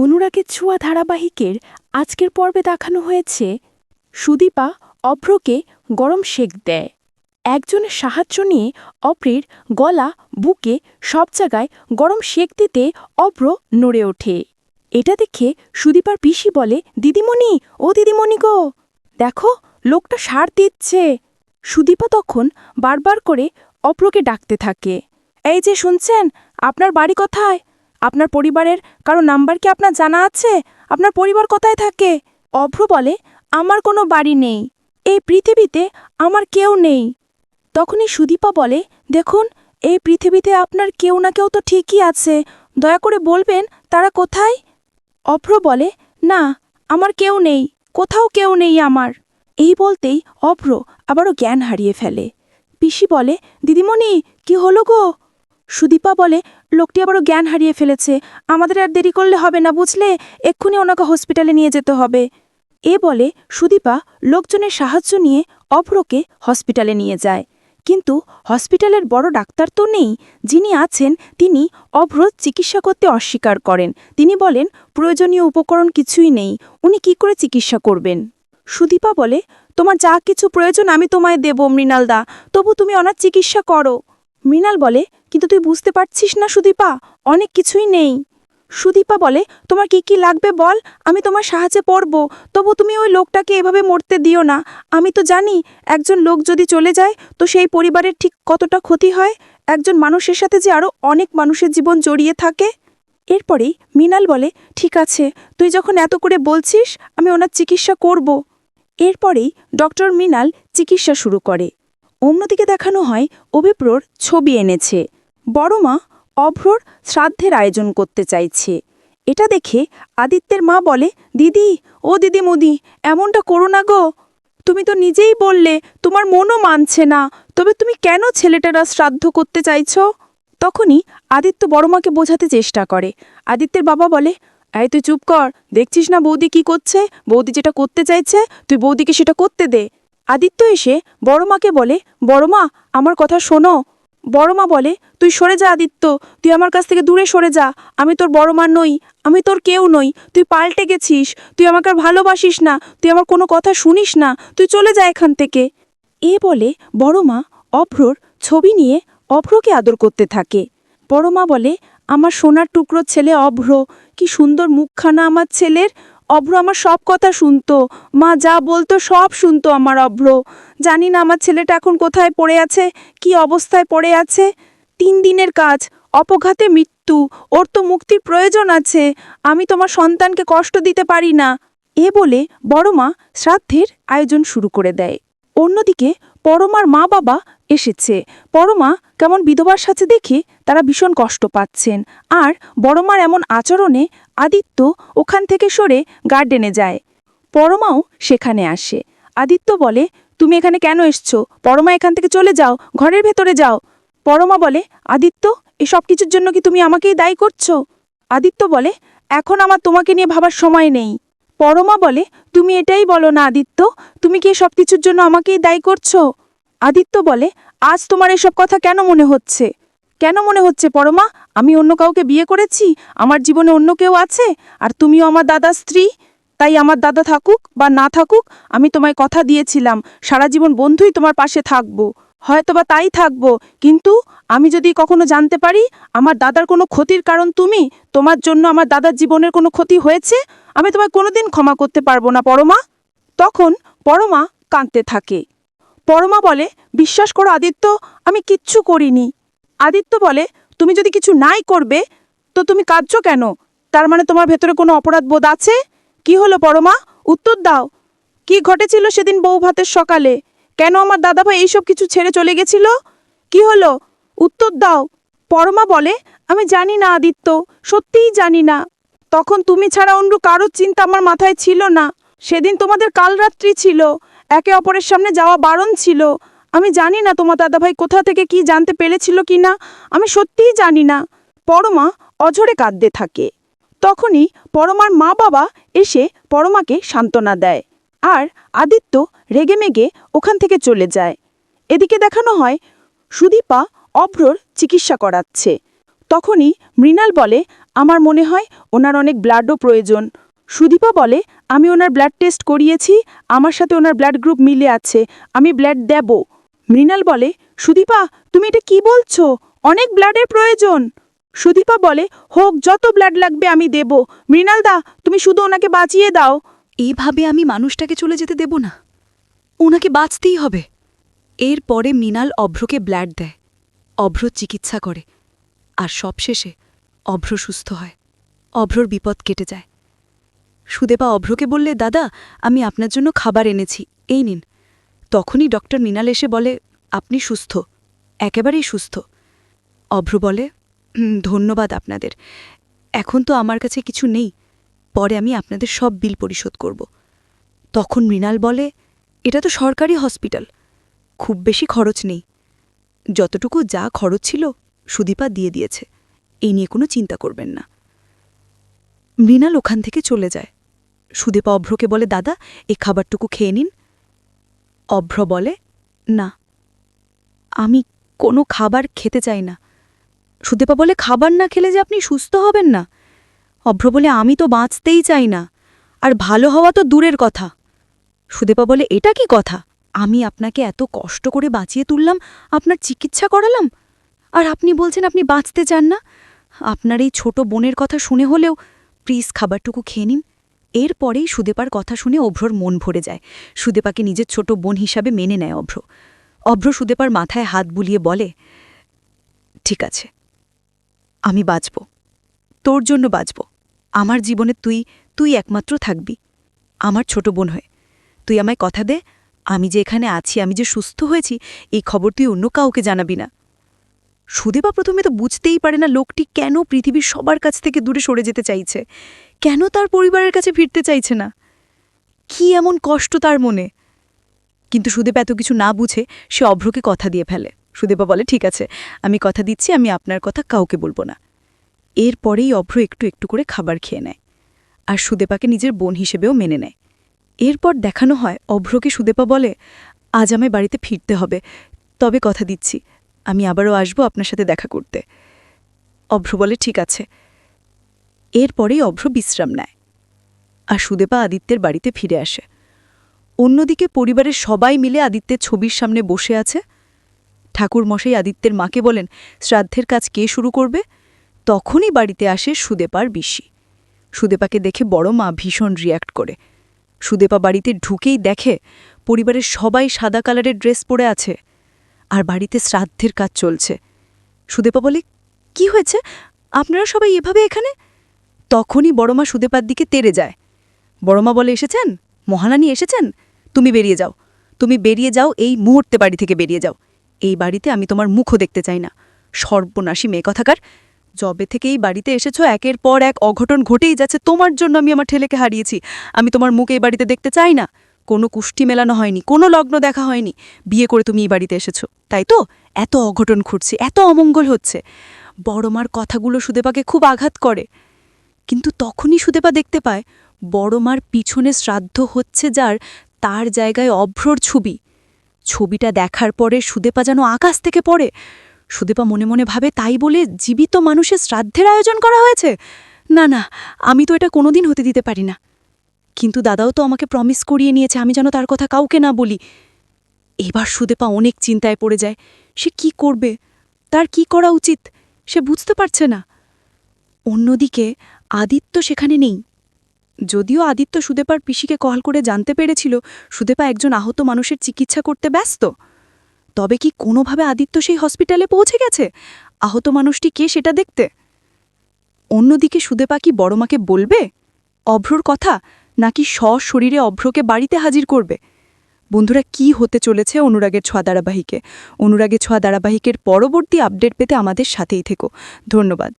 অনুরাগের ছোঁয়া ধারাবাহিকের আজকের পর্বে দেখানো হয়েছে, সুদীপা অভ্রকে গরম শেক দেয়। একজনের সাহায্য নিয়ে অভ্রের গলা, বুকে সব জায়গায় গরম শেক দিতে অভ্র নড়ে ওঠে। এটা দেখে সুদীপার পিসি বলে, দিদিমণি, ও দিদিমণি গো, দেখো, লোকটা সার দিচ্ছে। সুদীপা তখন বারবার করে অপ্রকে ডাকতে থাকে, এই যে শুনছেন, আপনার বাড়ি কোথায়? আপনার পরিবারের কারও নাম্বার কি আপনার জানা আছে? আপনার পরিবার কোথায় থাকে? অভ্র বলে, আমার কোনো বাড়ি নেই। এই পৃথিবীতে আমার কেউ নেই। তখনই সুদীপা বলে, দেখুন, এই পৃথিবীতে আপনার কেউ না কেউ তো ঠিকই আছে। দয়া করে বলবেন, তারা কোথায়? অভ্র বলে, না, আমার কেউ নেই। কোথাও কেউ নেই আমার। এই বলতেই অভ্র আবারও জ্ঞান হারিয়ে ফেলে। পিসি বলে, দিদিমণি, কি হলো গো? সুদীপা বলে, লোকটি আবারও জ্ঞান হারিয়ে ফেলেছে। আমাদের আর দেরি করলে হবে না, বুঝলে? এক্ষুনি ওনাকে হসপিটালে নিয়ে যেতে হবে। এ বলে সুদীপা লোকজনের সাহায্য নিয়ে অভ্রকে হসপিটালে নিয়ে যায়। কিন্তু হসপিটালের বড় ডাক্তার তো নেই। যিনি আছেন, তিনি অভ্র চিকিৎসা করতে অস্বীকার করেন। তিনি বলেন, প্রয়োজনীয় উপকরণ কিছুই নেই। উনি কি করে চিকিৎসা করবেন? সুদীপা বলে, তোমার যা কিছু প্রয়োজন আমি তোমায় দেব মৃণালদা তবু তুমি অনার চিকিৎসা করো। মৃণাল বলে, কিন্তু তুই বুঝতে পারছিস না সুদীপা, অনেক কিছুই নেই। সুদীপা বলে, তোমার কি কি লাগবে বল, আমি তোমার সাহায্যে পড়ব। তবু তুমি ওই লোকটাকে এভাবে মরতে দিও না। আমি তো জানি, একজন লোক যদি চলে যায়, তো সেই পরিবারের ঠিক কতটা ক্ষতি হয়? একজন মানুষের সাথে যে আরও অনেক মানুষের জীবন জড়িয়ে থাকে? এরপরেই মৃণাল বলে, ঠিক আছে, তুই যখন এত করে বলছিস, আমি ওনার চিকিৎসা করব। এরপরেই ডক্টর মৃণাল চিকিৎসা শুরু করে। অন্যদিকে দেখানো হয় অভিপ্রর ছবি এনেছে। বড়মা অভ্রর শ্রাদ্ধের আয়োজন করতে চাইছে। এটা দেখে আদিত্যের মা বলে, দিদি, ও দিদি মুদি এমনটা করো না গো। তুমি তো নিজেই বললে, তোমার মনও মানছে না। তবে তুমি কেন ছেলেটারা শ্রাদ্ধ করতে চাইছ? তখনই আদিত্য বড়মাকে বোঝাতে চেষ্টা করে। আদিত্যের বাবা বলে, এই তুই চুপ কর, দেখছিস না বৌদি কি করছে? বৌদি যেটা করতে চাইছে, তুই বৌদিকে সেটা করতে দে। আদিত্য এসে বড়মাকে বলে, বড়মা, আমার কথা শোনো। বড়মা বলে, তুই সরে যা আদিত্য, তুই আমার কাছ থেকে দূরে সরে যা। আমি তোর বড়মা নই, আমি তোর কেউ নই। তুই পাল্টে গেছিস, তুই আমাকে আর ভালোবাসিস না, তুই আমার কোনো কথা শুনিস না। তুই চলে যা এখান থেকে। এ বলে বড়মা অভ্রর ছবি নিয়ে অভ্রকে আদর করতে থাকে। বড়মা বলে, আমার সোনার টুকরো ছেলে অভ্র, কি সুন্দর মুখখানা আমার ছেলের। অভ্র আমার সব কথা শুনতো। মা যা বলতো সব শুনতো আমার অভ্র। জানি না আমার ছেলেটা এখন কোথায় পড়ে আছে, কি অবস্থায় পড়ে আছে। তিন দিনের কাজ, অপঘাতে মৃত্যু, ওর তো মুক্তির প্রয়োজন আছে। আমি তোমার সন্তানকে কষ্ট দিতে পারি না। এ বলে বড়মা শ্রাদ্ধের আয়োজন শুরু করে দেয়। অন্যদিকে পরমার মা বাবা এসেছে। পরমা কেমন বিধবার সাথে দেখে তারা ভীষণ কষ্ট পাচ্ছেন। আর বড়মার এমন আচরণে আদিত্য ওখান থেকে সরে গার্ডেনে যায়। পরমাও সেখানে আসে। আদিত্য বলে, তুমি এখানে কেন এসছো? পরমা এখান থেকে চলে যাও, ঘরের ভেতরে যাও। পরমা বলে, আদিত্য, এসব কিছুর জন্য কি তুমি আমাকেই দায়ী করছ? আদিত্য বলে, এখন আমার তোমাকে নিয়ে ভাবার সময় নেই। পরমা বলে, তুমি এটাই বলো না আদিত্য, তুমি কি সব কিছুর জন্য আমাকেই দায়ী করছ? আদিত্য বলে, আজ তোমার এসব কথা কেন মনে হচ্ছে? কেন মনে হচ্ছে পরমা? আমি অন্য কাউকে বিয়ে করেছি? আমার জীবনে অন্য কেউ আছে? আর তুমিও আমার দাদা স্ত্রী? তাই আমার দাদা থাকুক বা না থাকুক, আমি তোমায় কথা দিয়েছিলাম। সারা জীবন বন্ধুই তোমার পাশে থাকব। হয়তোবা তাই থাকব। কিন্তু আমি যদি কখনো জানতে পারি, আমার দাদার কোনো ক্ষতির কারণ তুমি? তোমার জন্য আমার দাদার জীবনের কোনো ক্ষতি হয়েছে? আমি তোমায় কোনোদিন ক্ষমা করতে পারব না, পরমা। তখন পরমা কাঁদতে থাকে। পরমা বলে, বিশ্বাস করো আদিত্য, আমি কিচ্ছু করিনি। আদিত্য বলে, তুমি যদি কিছু নাই করবে, তো তুমি কাঁদছো কেন? তার মানে তোমার ভেতরে কোনো অপরাধ বোধ আছে? কি হলো পরমা? উত্তর দাও। কি ঘটেছিল সেদিন বউ ভাতের সকালে? কেন আমার দাদাভাই এইসব কিছু ছেড়ে চলে গেছিল? কি হলো? উত্তর দাও। পরমা বলে, আমি জানি না আদিত্য, সত্যিই জানি না। তখন তুমি ছাড়া অন্য কারোর চিন্তা আমার মাথায় ছিল না। সেদিন তোমাদের কাল রাত্রি ছিল। একে অপরের সামনে যাওয়া বারণ ছিল। আমি জানি না তোমার দাদাভাই কোথা থেকে কি জানতে পেরেছিল কি না, আমি সত্যিই জানি না। পরমা অঝরে কাঁদতে থাকে। তখনই পরমার মা বাবা এসে পরমাকে সান্ত্বনা দেয় আর আদিত্য রেগেমেগে ওখান থেকে চলে যায়। এদিকে দেখানো হয় সুদীপা অভ্রর চিকিৎসা করাচ্ছে। তখনই মৃণাল বলে, আমার মনে হয় ওনার অনেক ব্লাডও প্রয়োজন। সুদীপা বলে, আমি ওনার ব্লাড টেস্ট করিয়েছি, আমার সাথে ওনার ব্লাড গ্রুপ মিলে আছে, আমি ব্লাড দেব। মৃণাল বলে, সুদীপা, তুমি এটা কি বলছো? অনেক ব্লাডের প্রয়োজন। সুদীপা বলে, হোক, যত ব্লাড লাগবে আমি দেব। মৃণাল দা, তুমি শুধু ওনাকে বাঁচিয়ে দাও। এইভাবে আমি মানুষটাকে চলে যেতে দেব না। ওনাকে বাঁচতেই হবে। এরপরে মৃণাল অভ্রকে ব্লাড দেয়। অভ্র চিকিৎসা করে। আর সবশেষে অভ্র সুস্থ হয়। অভ্রর বিপদ কেটে যায়। সুদেপা অভ্রকে বললে, দাদা, আমি আপনার জন্য খাবার এনেছি। এই নিন। তখনই ডক্টর মৃণাল এসে বলে আপনি সুস্থ। একেবারেই সুস্থ। অভ্র বলে "হুম, ধন্যবাদ আপনাদের। এখন তো আমার কাছে কিছু নেই। পরে আমি আপনাদের সব বিল পরিশোধ করব। তখন মৃণাল বলে এটা তো সরকারি হসপিটাল। খুব বেশি খরচ নেই। যতটুকু যা খরচ ছিল সুদীপা দিয়ে দিয়েছে। এই নিয়ে কোনো চিন্তা করবেন না। মৃণাল ওখান থেকে চলে যায়। সুদীপা অভ্রকে বলে দাদা এই খাবারটুকু খেয়ে নিন। অভ্র বলে, না, আমি কোনো খাবার খেতে চাই না। সুদেপা বলে, খাবার না খেলে যে আপনি সুস্থ হবেন না। অভ্র বলে, আমি তো বাঁচতেই চাই না, আর ভালো হওয়া তো দূরের কথা। সুদেপা বলে, এটা কি কথা? আমি আপনাকে এত কষ্ট করে বাঁচিয়ে তুললাম, আপনার চিকিৎসা করালাম, আর আপনি বলছেন আপনি বাঁচতে চান না। আপনার এই ছোট বোনের কথা শুনে হলেও প্লিজ খাবারটুকু খেয়ে নিন এরপরেই সুদেপার কথা শুনে অভ্রর মন ভরে যায়। সুদেপাকে নিজের ছোট বোন হিসাবে মেনে নেয় অভ্র। অভ্র সুদেপার মাথায় হাত বুলিয়ে বলে, ঠিক আছে, আমি বাঁচব। তোর জন্য বাঁচব। আমার জীবনে তুই তুই একমাত্র থাকবি। আমার ছোট বোন হয়ে। তুই আমায় কথা দে, আমি যে এখানে আছি, আমি যে সুস্থ হয়েছি, এই খবর তুই অন্য কাউকে জানাবি না। সুদেবা প্রথমে তো বুঝতেই পারে না লোকটি কেন পৃথিবীর সবার কাছ থেকে দূরে সরে যেতে চাইছে। কেন তার পরিবারের কাছে ফিরতে চাইছে না? কি এমন কষ্ট তার মনে? কিন্তু সুদেব এত কিছু না বুঝে সে অভ্রকে কথা দিয়ে ফেলে। সুদেবা বলে, ঠিক আছে, আমি কথা দিচ্ছি, আমি আপনার কথা কাউকে বলব না। এরপরেই অভ্র একটু একটু করে খাবার খেয়ে নেয় আর সুদেপাকে নিজের বোন হিসেবেও মেনে নেয়। এরপর দেখানো হয়, অভ্রকে সুদেপা বলে, আজ আমায় বাড়িতে ফিরতে হবে। তবে কথা দিচ্ছি, আমি আবারও আসব আপনার সাথে দেখা করতে। অভ্র বলে, ঠিক আছে। এরপরেই অভ্র বিশ্রাম নেয়। আর সুদেপা আদিত্যের বাড়িতে ফিরে আসে। অন্যদিকে পরিবারের সবাই মিলে আদিত্যের ছবির সামনে বসে আছে। ঠাকুর মশাই আদিত্যের মাকে বলেন, শ্রাদ্ধের কাজ কে শুরু করবে? তখনই বাড়িতে আসে সুদেপার বিশি। সুদেপাকে দেখে বড় মা ভীষণ রিয়্যাক্ট করে। সুদেপা বাড়িতে ঢুকেই দেখে পরিবারের সবাই সাদা কালারের ড্রেস পরে আছে। আর বাড়িতে শ্রাদ্ধের কাজ চলছে। সুদেপা বলে, কি হয়েছে? আপনারা সবাই এভাবে এখানে? তখনই বড়মা সুদেপার দিকে তেরে যায়। বড়মা বলে, এসেছেন? মহারানী এসেছেন? তুমি বেরিয়ে যাও। তুমি বেরিয়ে যাও, এই মুহূর্তে বাড়ি থেকে বেরিয়ে যাও। এই বাড়িতে আমি তোমার মুখও দেখতে চাই না। সর্বনাশী মেয়ে কথাকার। জবে থেকে এই বাড়িতে এসেছ, একের পর এক অঘটন ঘটেই যাচ্ছে। তোমার জন্য আমি আমার ঠেলেকে হারিয়েছি। আমি তোমার মুখ এই বাড়িতে দেখতে চাই না। কোনো কুষ্টি মেলানো হয়নি, কোনো লগ্ন দেখা হয়নি। বিয়ে করে তুমি এই বাড়িতে এসেছ, তাই তো? এত অঘটন ঘটছে, এত অমঙ্গল হচ্ছে। বড়মার কথাগুলো সুদেপাকে খুব আঘাত করে। কিন্তু তখনই সুদেপা দেখতে পায় বড়মার পিছনে শ্রাদ্ধ হচ্ছে যার তার জায়গায় অভ্রর ছবি। ছবিটা দেখার পরে সুদেপা যেন আকাশ থেকে পড়ে। সুদেপা মনে মনে ভাবে, তাই বলে জীবিত মানুষের শ্রাদ্ধের আয়োজন করা হয়েছে? না না, আমি তো এটা কোনোদিন হতে দিতে পারি না। কিন্তু দাদাও তো আমাকে প্রমিস করিয়ে নিয়েছে, আমি যেন তার কথা কাউকে না বলি। এবার সুদেপা অনেক চিন্তায় পড়ে যায়, সে কি করবে? তার কি করা উচিত? সে বুঝতে পারছে না। অন্যদিকে আদিত্য সেখানে নেই। যদিও আদিত্য সুদেপার পিসিকে কল করে জানতে পেরেছিল, সুদেপা একজন আহত মানুষের চিকিৎসা করতে ব্যস্ত। তবে কি কোনোভাবে আদিত্য সেই হসপিটালে পৌঁছে গেছে? আহত মানুষটি কে সেটা দেখতে? অন্যদিকে সুদেপা কি বড়মাকে বলবে? অভ্রর কথা, নাকি সশরীরে অভ্রকে বাড়িতে হাজির করবে? বন্ধুরা, কি হতে চলেছে অনুরাগের ছোঁয়া ধারাবাহিকে? অনুরাগের ছোঁয়া ধারাবাহিকের পরবর্তী আপডেট পেতে আমাদের সাথেই থেকো। ধন্যবাদ।